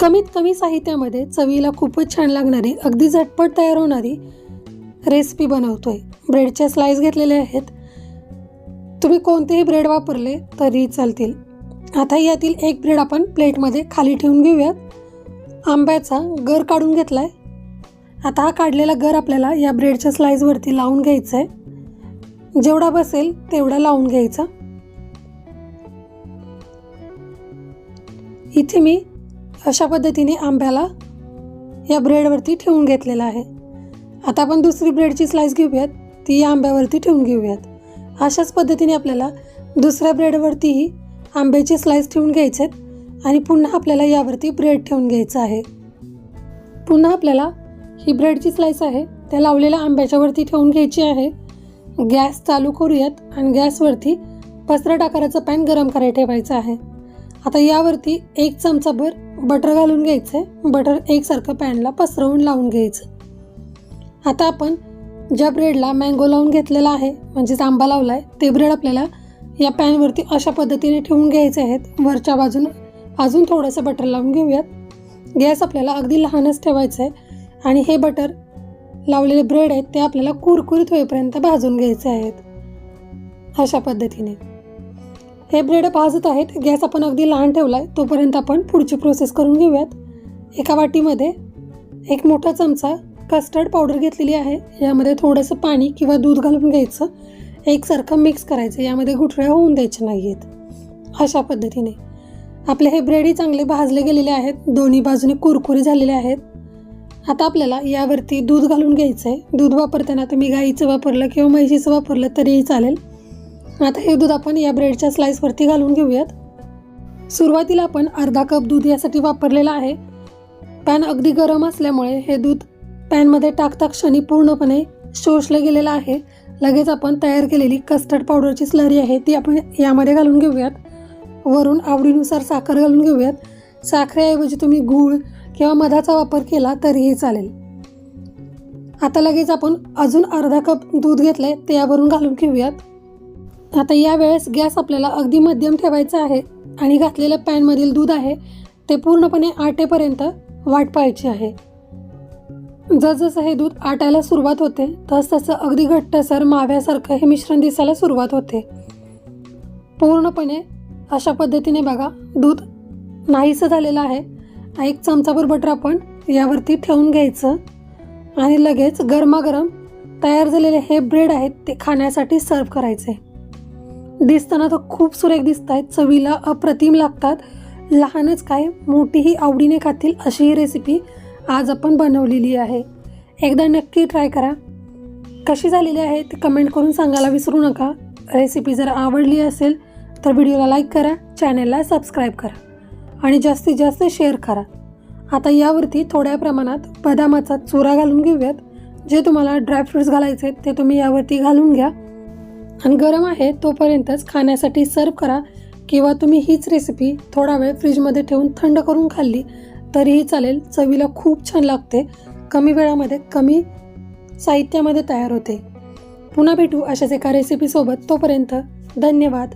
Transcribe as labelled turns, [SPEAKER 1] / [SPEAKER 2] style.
[SPEAKER 1] कमीत कमी साहित्यामध्ये चवीला खूपच छान लागणारी अगदी झटपट तयार होणारी रेसिपी बनवतोय. ब्रेडचे स्लाइस घेतलेले आहेत. तुम्ही कोणतेही ब्रेड वापरले तरी चालतील. आता यातील एक ब्रेड आपण प्लेटमध्ये खाली ठेवून घेऊयात. आंब्याचा गर काढून घेतला आहे आता हा काढलेला गर आपल्याला या ब्रेडच्या स्लाइसवरती लावून घ्यायचा आहे जेवढा बसेल तेवढा लावून घ्यायचा. इथे मी अशा पद्धतीने आंब्याला या ब्रेडवरती ठेवून घेतलेला आहे. आता आपण दुसरी ब्रेडची स्लाइस घेऊयात. ती या आंब्यावरती ठेवून घेऊयात. अशाच पद्धतीने आपल्याला दुसऱ्या ब्रेडवरतीही आंब्याची स्लाइस ठेवून घ्यायचे आहेत आणि पुन्हा आपल्याला यावरती ब्रेड ठेवून घ्यायचं आहे. पुन्हा आपल्याला ही ब्रेडची स्लाइस आहे त्या लावलेल्या आंब्याच्यावरती ठेवून घ्यायची आहे. गॅस चालू करूयात आणि गॅसवरती पसरट आकाराचं पॅन गरम करायला ठेवायचं आहे. आता यावरती एक चमचाभर बटर घालून घ्यायचं आहे. बटर एकसारखं पॅनला पसरवून लावून घ्यायचं. आता आपण ज्या ब्रेडला मँगो लावून घेतलेला आहे म्हणजेच आंबा लावला आहे ते ब्रेड आपल्याला या पॅनवरती अशा पद्धतीने ठेवून घ्यायचे आहेत. वरच्या बाजून अजून थोडंसं बटर लावून घेऊयात. गॅस आपल्याला अगदी लहानच ठेवायचं आहे. आणि हे बटर लावलेले ब्रेड आहेत ते आपल्याला कुरकुरीत होईपर्यंत भाजून घ्यायचे आहेत. अशा पद्धतीने. हे ब्रेड भाजत आहेत. गॅस आपण अगदी लहान ठेवला आहे तोपर्यंत आपण पुढची प्रोसेस करून घेऊयात. एका वाटीमध्ये एक मोठा चमचा कस्टर्ड पावडर घेतलेली आहे. यामध्ये थोडंसं पाणी किंवा दूध घालून घ्यायचं. एकसारखं मिक्स करायचं. यामध्ये गुठळ्या होऊन द्यायच्या नाही आहेत अशा पद्धतीने. आपले हे ब्रेडही चांगले भाजले गेलेले आहेत. दोन्ही बाजूने कुरकुरी झालेले आहेत. आता आपल्याला यावरती दूध घालून घ्यायचं आहे दूध वापरताना तुम्ही गाईचं वापरलं किंवा म्हैशीचं वापरलं तरीही चालेल. आता हे दूध आपण या ब्रेडच्या स्लाईसवरती घालून घेऊयात. सुरुवातीला आपण अर्धा कप दूध यासाठी वापरलेलं आहे. पॅन अगदी गरम असल्यामुळे हे दूध पॅनमध्ये टाकता क्षणी पूर्णपणे शोषलं गेलेलं आहे. लगेच आपण तयार केलेली कस्टर्ड पावडरची स्लरी आहे ती आपण यामध्ये घालून घेऊयात. वरून आवडीनुसार साखर घालून घेऊयात. साखरेऐवजी तुम्ही गूळ किंवा मधाचा वापर केला तरीही चालेल. आता लगेच आपण अजून अर्धा कप दूध घेतलंय ते यावरून घालून घेऊयात. आता यावेळेस गॅस आपल्याला अगदी मध्यम ठेवायचा आहे आणि घातलेल्या पॅनमधील दूध आहे ते पूर्णपणे आटेपर्यंत वाट पाहायची आहे. जसजसं हे दूध आटायला सुरुवात होते तसतसं अगदी घट्टसर माव्यासारखं हे मिश्रण दिसायला सुरुवात होते. पूर्णपणे अशा पद्धतीने बघा दूध नाहीसं झालेलं आहे. एक चमचाभर बटर आपण यावरती ठेवून घ्यायचं आणि लगेच गरमागरम तयार झालेले हे ब्रेड आहेत ते खाण्यासाठी सर्व करायचे. दिसताना तर खूप सुरेख दिसत आहेत चवीला अप्रतिम लागतात. लहानच काय मोठीही आवडीने खातील अशी ही रेसिपी आज आपण बनवलेली आहे. एकदा नक्की ट्राय करा. कशी झालेली आहे ती कमेंट करून सांगायला विसरू नका. रेसिपी जर आवडली असेल तर व्हिडिओला लाईक करा चॅनेलला सबस्क्राईब करा आणि जास्तीत जास्त शेअर करा. आता यावरती थोड्या प्रमाणात बदामाचा चुरा घालून घेऊयात. जे तुम्हाला ड्रायफ्रुट्स घालायचे आहेत ते तुम्ही यावरती घालून घ्या. आणि गरम आहे तोपर्यंतच खाण्यासाठी सर्व करा किंवा तुम्ही हीच रेसिपी थोडा वेळ फ्रीजमध्ये ठेवून थंड करून खाल्ली तरीही चालेल. चवीला खूप छान लागते. कमी वेळामध्ये कमी साहित्यामध्ये तयार होते. पुन्हा भेटू अशाच एका रेसिपीसोबत तोपर्यंत धन्यवाद.